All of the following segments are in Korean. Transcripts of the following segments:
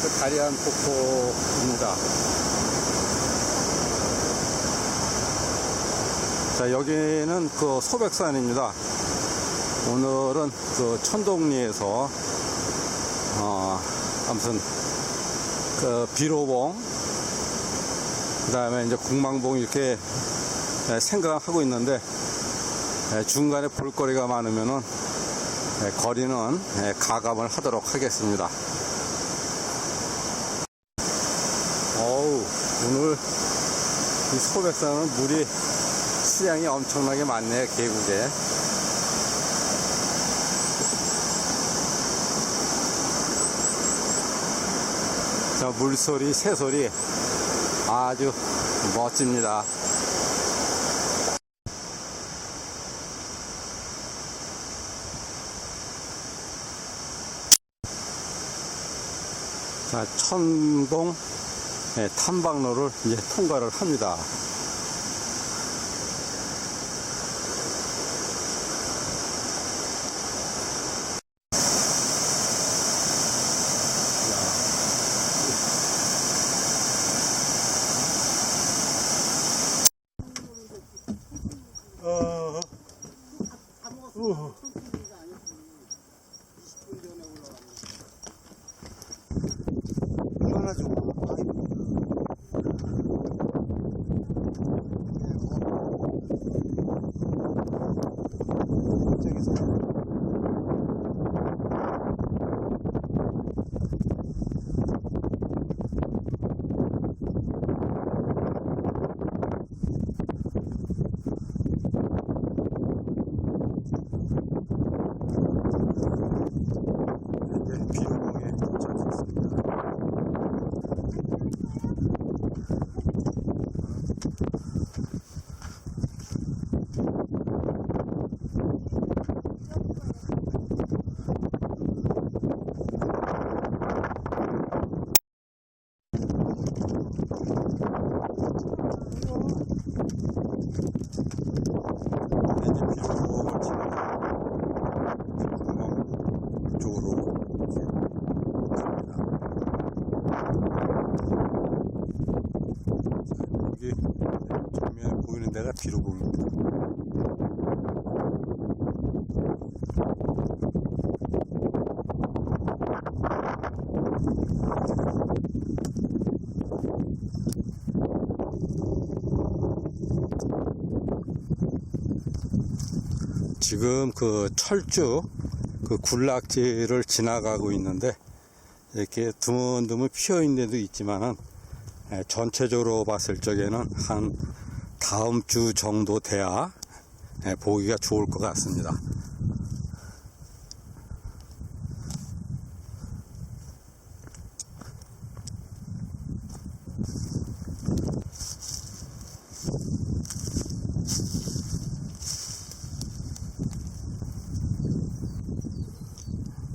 그 다리안 폭포입니다. 자, 여기는 그 소백산입니다. 오늘은 그 천동리에서, 어, 아무튼, 그 비로봉, 그 다음에 이제 국망봉 이렇게 예, 생각하고 있는데, 예, 중간에 볼거리가 많으면은, 예, 거리는 예, 가감을 하도록 하겠습니다. 어우, 오늘 이 소백산은 물이 수량이 엄청나게 많네요, 계곡에. 자, 물소리, 새소리 아주 멋집니다. 자, 천동 예, 탐방로를 이제 통과를 합니다. 어, 우. 하나 좀 저기서 이제 비로봉에 도착했습니다. 이제 비로봉을 지나가 공항 쪽으로 여기 정면에 보이는 데가 비로봉입니다. 지금 그 철쭉 그 군락지를 지나가고 있는데 이렇게 드문드문 피어 있는 데도 있지만은 예, 전체적으로 봤을 적에는 한 다음 주 정도 돼야 예, 보기가 좋을 것 같습니다.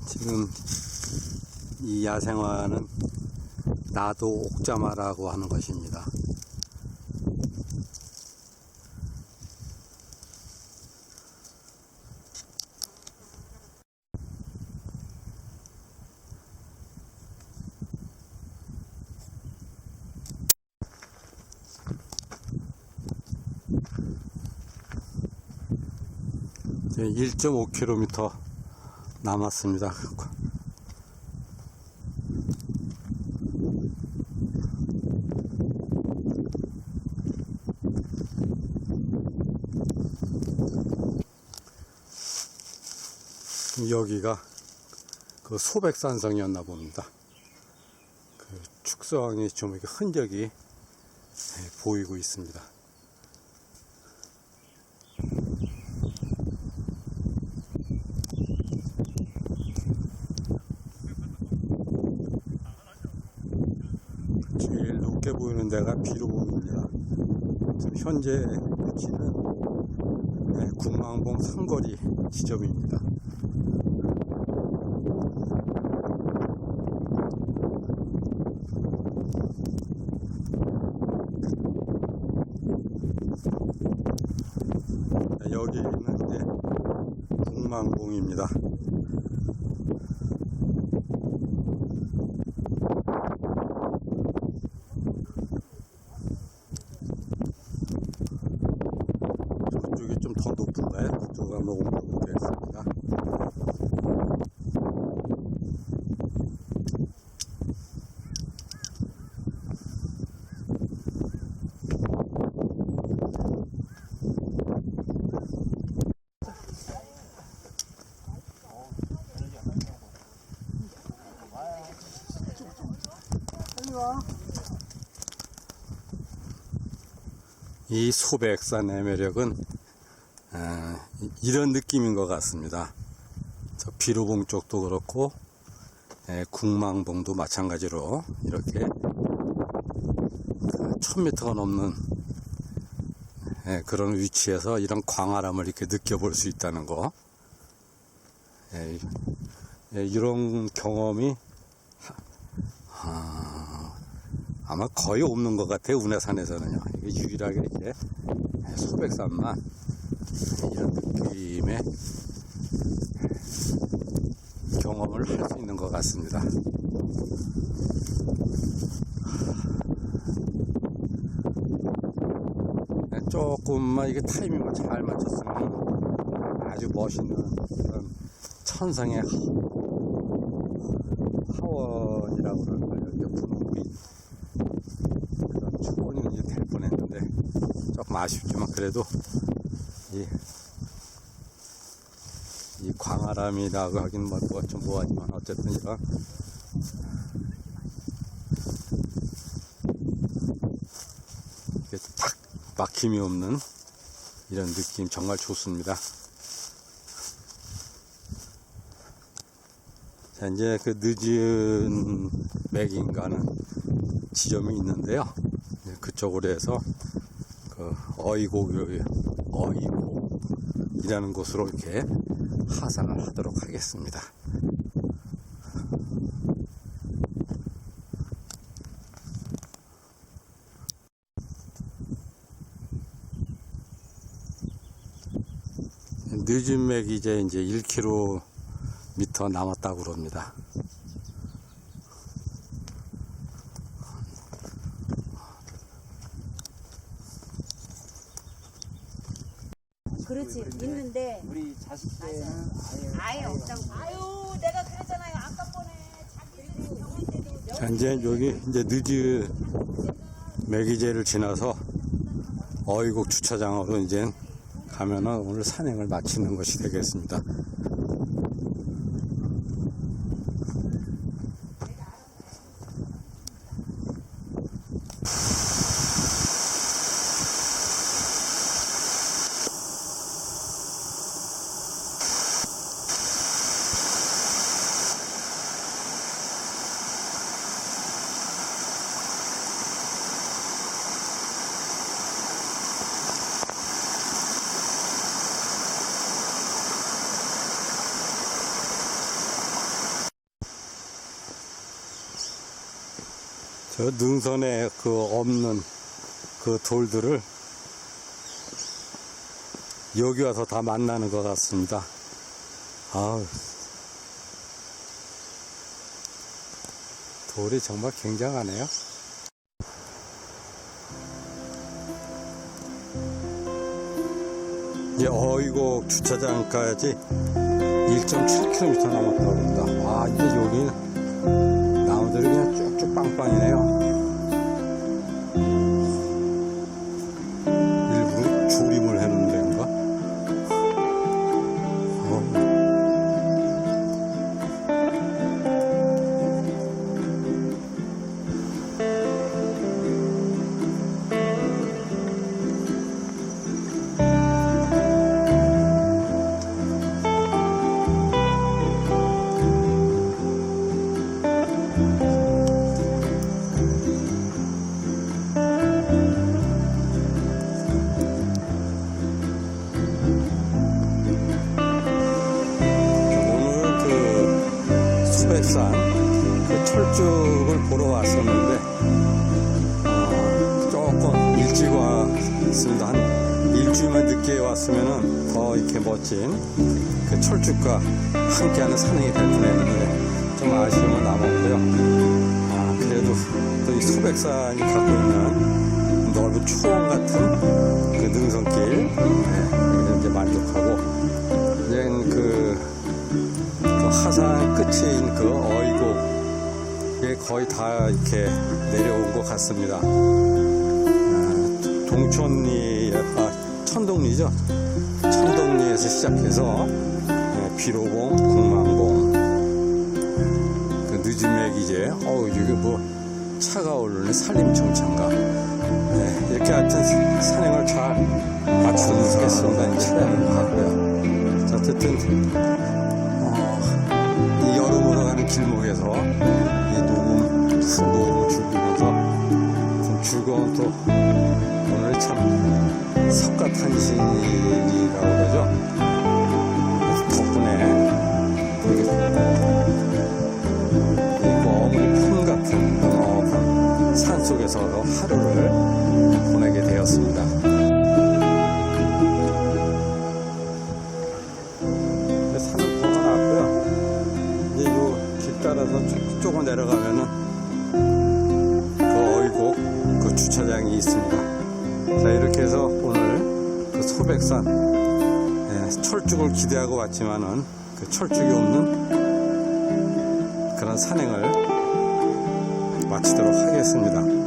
지금 이 야생화는 나도 옥자마라고 하는 것입니다. 네, 1.5km 남았습니다. 여기가 그 소백산성이었나 봅니다. 그 축성이 좀 이렇게 흔적이 예, 보이고 있습니다. 제일 높게 보이는 데가 비로봉입니다. 현재 위치는 네, 국망봉 상거리 지점입니다. 여기 있는 게 금만봉입니다. 저쪽이 좀 더 높은가요? 그쪽 한번 올라보겠습니다. 이 소백산의 매력은 어, 이런 느낌인 것 같습니다. 저 비로봉 쪽도 그렇고 예, 국망봉도 마찬가지로 이렇게 그 1000m가 넘는 예, 그런 위치에서 이런 광활함을 이렇게 느껴볼 수 있다는 거. 예, 예, 이런 경험이 아, 아마 거의 없는 것 같아요. 운해산에서는요. 이게 유일하게 이렇게 소백산만 이런 느낌의 경험을 할 수 있는 것 같습니다. 네, 조금만 이게 타이밍을 잘 맞췄으면 아주 멋있는 그런 천상의 하- 하원이라고 그럴까요? 이게 분홍빛 그런 초원이 이제 될 뻔했는데 조금 아쉽지만 그래도 이, 이 광활함이라고 하긴 뭐, 뭐, 좀 뭐하지만 어쨌든 이런 이게 딱 막힘이 없는 이런 느낌 정말 좋습니다. 자, 이제 그 늦은 맥인가는 지점이 있는데요. 그쪽으로 해서 그 어이곡, 어이곡이라는 곳으로 이렇게 하산을 하도록 하겠습니다. 늦은 맥이 이제 이제 1km 남았다고 그럽니다. 그렇지. 있는데. 우리 자식 때는 아예 아예 없다고. 아유 내가 그랬잖아요. 아까 번에 자기들이 병원 때도 자, 이제 여기 이제 늦은 매기제를 지나서 어이곡 주차장으로 이제 가면은 오늘 산행을 마치는 것이 되겠습니다. 저 능선에 그 없는 그 돌들을 여기 와서 다 만나는 것 같습니다. 아우. 돌이 정말 굉장하네요. 이제 어이곡 주차장까지 1.7km 남았다고 합니다. 와, 이제 여기 나무들이 그냥 쭉쭉 빵빵이네요. 수업을 보러 왔었는데 어, 조금 일찍 왔습니다. 한 일주일만 늦게 왔으면 더 이렇게 멋진 그 철쭉과 함께하는 산행이 될 뻔했는데 좀 아쉬움은 남았고요. 아, 그래도 또 이 소백산이 갖고 있는 넓은 초원 같은 그 능선길 네, 이제 만족하고 이제 그, 그 하산 끝인 그 어이곡 에 거의 다 이렇게 내려온 것 같습니다. 아, 동천리, 아, 천동리죠. 천동리에서 시작해서 예, 비로봉, 공망봉, 그 늦은 맥 이제, 어우, 여기 뭐 차가 오르네, 산림청창가. 네, 이렇게 하여튼 산행을 잘 마치겠습니다. 이제 하고요. 자, 어쨌든, 어, 이 가는 길목에서 이 녹음, 큰 녹음을 즐기면서 좀 즐거운 또 오늘 참 석가탄신이라고 그러죠. 덕분에 되게 이 머물이 품 같은 넉넉한 산 속에서 하루를 보내게 되었습니다. 내려가면은 그 어이곡 그 주차장이 있습니다. 자 이렇게 해서 오늘 그 소백산 예, 철쭉을 기대하고 왔지만은 그 철쭉이 없는 그런 산행을 마치도록 하겠습니다.